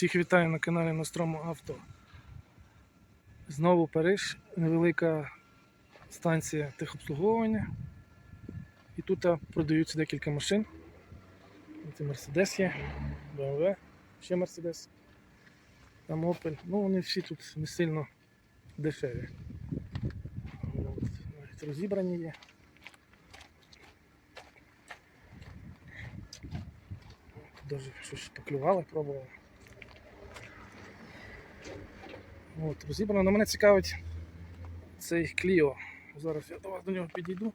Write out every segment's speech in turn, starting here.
Всіх вітаю на каналі Ностромо Авто. Знову Париж, невелика станція техобслуговування. І тут продаються декілька машин. Це Mercedes є, BMW, ще Mercedes, там Opel. Ну вони всі тут не сильно дешеві. От, навіть розібрані є. Навіть щось поклювали, пробували. От, розібрано. Но мене цікавить цей Кліо. Зараз я до вас до нього підійду.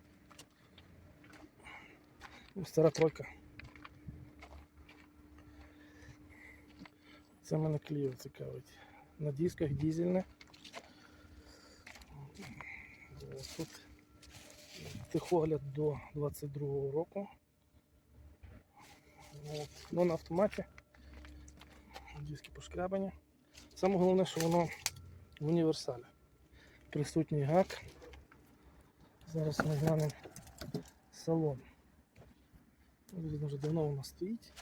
О, Стара тройка. Це мене Кліо цікавить. На дисках дізельне. Тут техогляд до 22-го року. От. Ну, на автоматі. Диски пошкрябані. Саме головне, що воно в універсалі. Присутній гак. Зараз ми глянемо салон. Видно, вже давно у нас стоїть.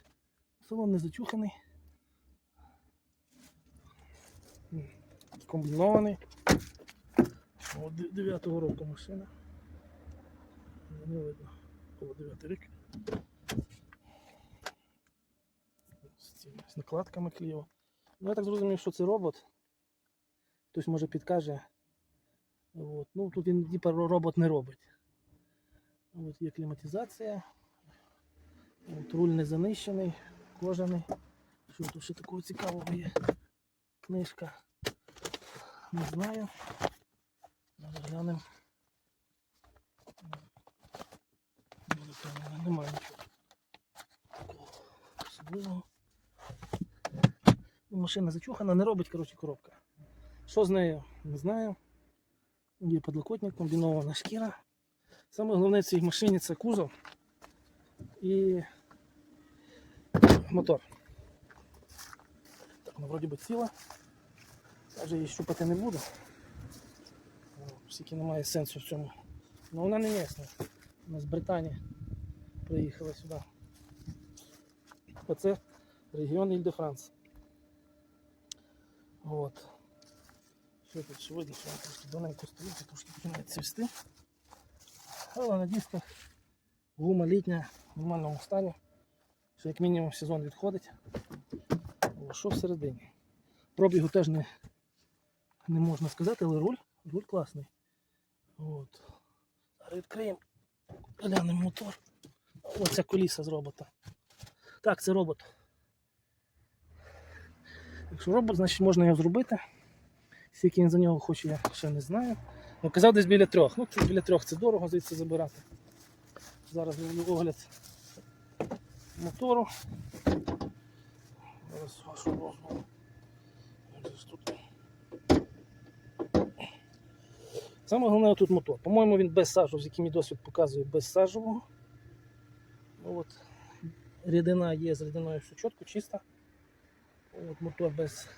Салон не зачуханий. Комбінований. От 9-го року машина. Не видно. Коло 9 рік. З накладками кліво. Ну, я так зрозумів, що це робот. Хтось може підкаже. От. Ну, тут він типа робот не робить. От є кліматизація. От, руль не занищений, кожаний. Що тут ще такого цікавого є? Книжка. Не знаю. Глянемо. Немає нічого. Особливого. Машина зачухана, не робить коротше, коробка. Що з нею? Не знаю. Є подлокотник, комбінована шкіра. Саме головне в цій машині це кузов і мотор. Так, ну вроді би ціла. Я вже її щупати не буду. О, Оскільки немає сенсу в цьому. Ну вона не місна. Вона з Британії приїхала сюди. Оце регіон Іль-де-Франс. От. Що тут що вона трошки давненько стоїть, трошки починає цвісти. Але на гума літня в нормальному стані. Що як мінімум сезон відходить. Що всередині? Пробігу теж не, не можна сказати, але руль, руль класний. От. Зараз відкриємо. Глянемо мотор. Оця коліса з робота. Так, це робот. Якщо робот, значить можна його зробити. Скільки він за нього хоче, я ще не знаю. Ну, казав десь біля трьох. Ну, біля трьох це дорого звідси забирати. Зараз огляд мотору. Зараз вашу розмову. Саме головне тут мотор. По-моєму, він без сажу, з яким мій досвід показує без сажового. Ну, От. Рідина є з рідиною все чітко, чисто. От мотор без.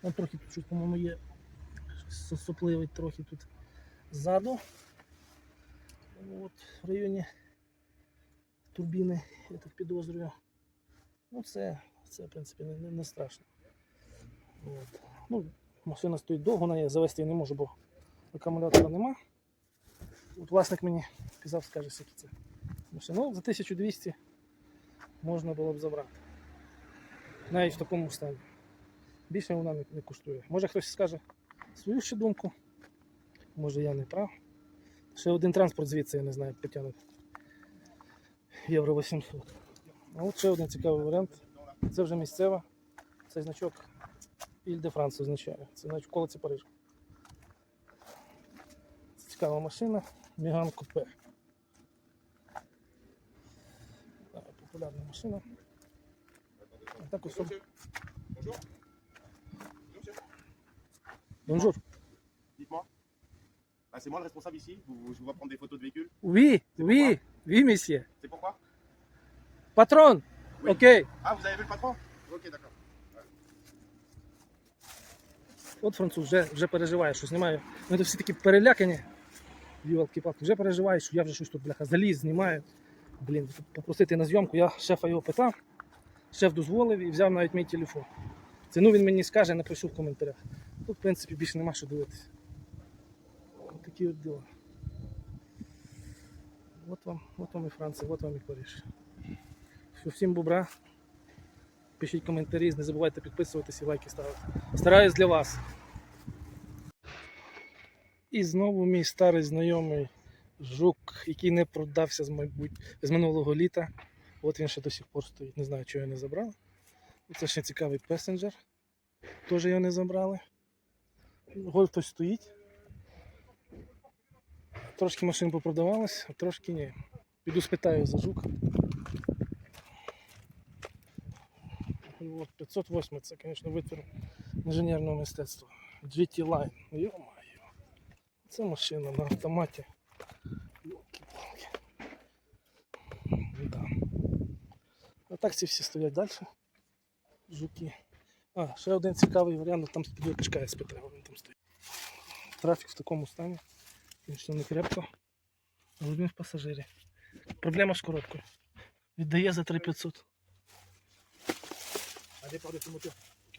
Там трохи тут по-моєму, є сопливий трохи тут ззаду. От, в районі турбіни, я так підозрюю. Ну, це, це в принципі, не, не, страшно. От. Ну, машина стоїть довго, на неї завести я не можу, бо акумулятора нема. От власник мені казав, скаже, скільки це машина. Ну, за 1200 можна було б забрати. Навіть в такому стані. Більше вона не, не коштує. Може хтось скаже свою ще думку. Може я не прав. Ще один транспорт звідси, я не знаю, потягнуть. Євро 800. А от ще один цікавий варіант. Це вже місцева. Цей значок Іль де Франс означає. Це значить колиці Париж. Це цікава машина. Міган Купе. Популярна машина. Так ось. Monsieur. Bonjour. Bonjour, monsieur. Бонжур. Dites-moi. Ah, c'est moi le responsable ici. Vous- je vous vois prendre des photos de véhicules. Oui, oui, oui, monsieur. C'est pourquoi Патрон, Oui. окей. Ah, vous avez vu le patron Ok, d'accord. От француз вже, вже переживає, що знімаю. Ми тут всі такі перелякані. Йолки палки вже переживає, що я вже щось тут бляха заліз, знімаю. Блін, попросити на зйомку, я шефа його питав. Шеф дозволив і взяв навіть мій телефон. Ціну він мені скаже, напишу в коментарях. Тут, в принципі, більше нема що дивитися. Ось такі от діла. От вам, от вам і Франція, от вам і Париж. Всім бобра. Пишіть коментарі, не забувайте підписуватися і лайки ставити. Стараюсь для вас. І знову мій старий знайомий жук, який не продався з, майбут... з минулого літа. От він ще до сих пор стоїть. Не знаю, чого його не забрали. Це ще цікавий песенджер. Теж його не забрали. Гольф ось стоїть. Трошки машин попродавалось, а трошки ні. Піду спитаю за жук. От 508 це, звісно, витвір інженерного мистецтва. GT Line. Йо-моє. Це машина на автоматі. Да. А так ці всі стоять далі. Жуки. А, ще один цікавий варіант, там кашка СП треба, він там стоїть. Трафік в такому стані. Ще не крепко. Але він в пасажирі. Проблема з коробкою. Віддає за 3500. Un départ de ce moteur. Ok.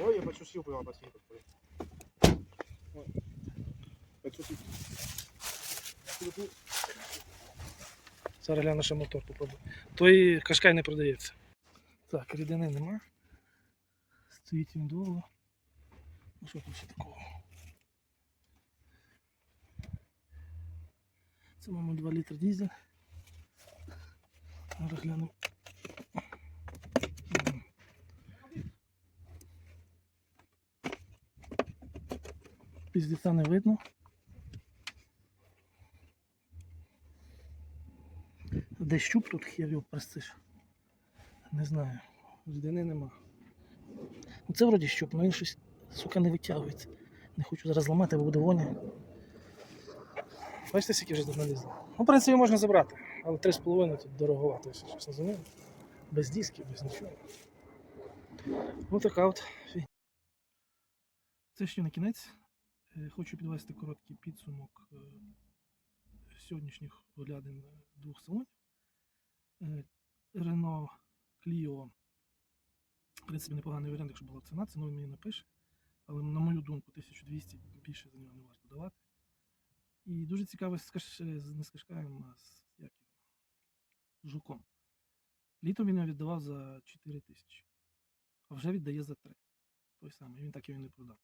Ouais, y a pas de souci, on peut le repasser, pas de problème. Ouais. Pas de souci. Merci beaucoup. Зараз гляну ще мотор попробую. Той кашкай не продається. Так, рідини нема. Стоїть він довго. Ну що тут ще такого? Це, мабуть, 2 літри дізель. Зараз глянемо. Мгм. Не видно. Де щуп тут хер його простиш? Не знаю. Рідини нема. Ну це вроді щуп, але він щось, сука, не витягується. Не хочу зараз ламати, бо буде воня. Бачите, скільки вже тут налізло? Ну, в принципі, можна забрати, але 3,5 тут дороговато, якщо за ним. Без дисків, без нічого. Ну така от. Це ще на кінець. Е, Хочу підвести короткий підсумок е, сьогоднішніх оглядин двох салонів. Е, Clio, в принципі, непоганий варіант, якщо була ціна, ціну він мені напише. Але на мою думку, 1200 більше за нього не варто давати. І дуже цікаво з каш... не з кашкаєм, з як його? Жуком. Літом він його віддавав за 4 тисячі, а вже віддає за 3. Той самий, він так його не продав.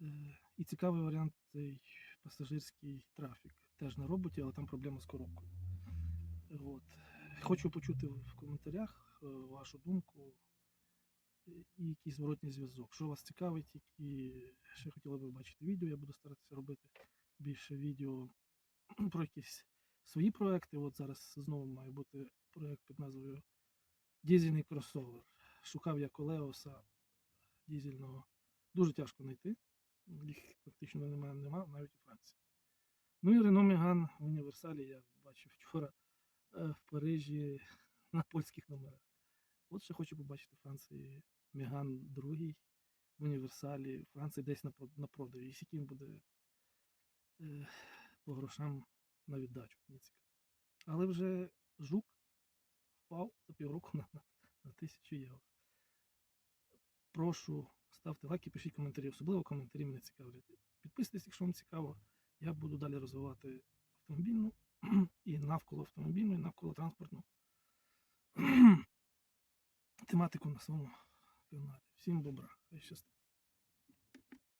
Е, І цікавий варіант цей пасажирський трафік. Теж на роботі, але там проблема з коробкою. От. Хочу почути в коментарях е, вашу думку е, і якийсь зворотній зв'язок. Що вас цікавить, які ще хотіли би бачити відео, я буду старатися робити більше відео про якісь свої проекти. От зараз знову має бути проект під назвою Дізельний кросовер. Шукав я колеоса дізельного. Дуже тяжко знайти. Їх практично немає, немає навіть у Франції. Ну і Renault Megane в універсалі я бачив вчора в Парижі на польських номерах. От ще хочу побачити Франції Меган другий в універсалі. Франції десь на, прод- на продажі. І скільки він буде е, по грошам на віддачу. Але вже жук впав за півроку на, на тисячу євро. Прошу, ставте лайки, пишіть коментарі. Особливо коментарі мене цікавлять. Підписуйтесь, якщо вам цікаво. Я буду далі розвивати автомобільну і навколо автомобільну, і навколо транспортну тематику на своєму каналі. Всім добра, хай щастить.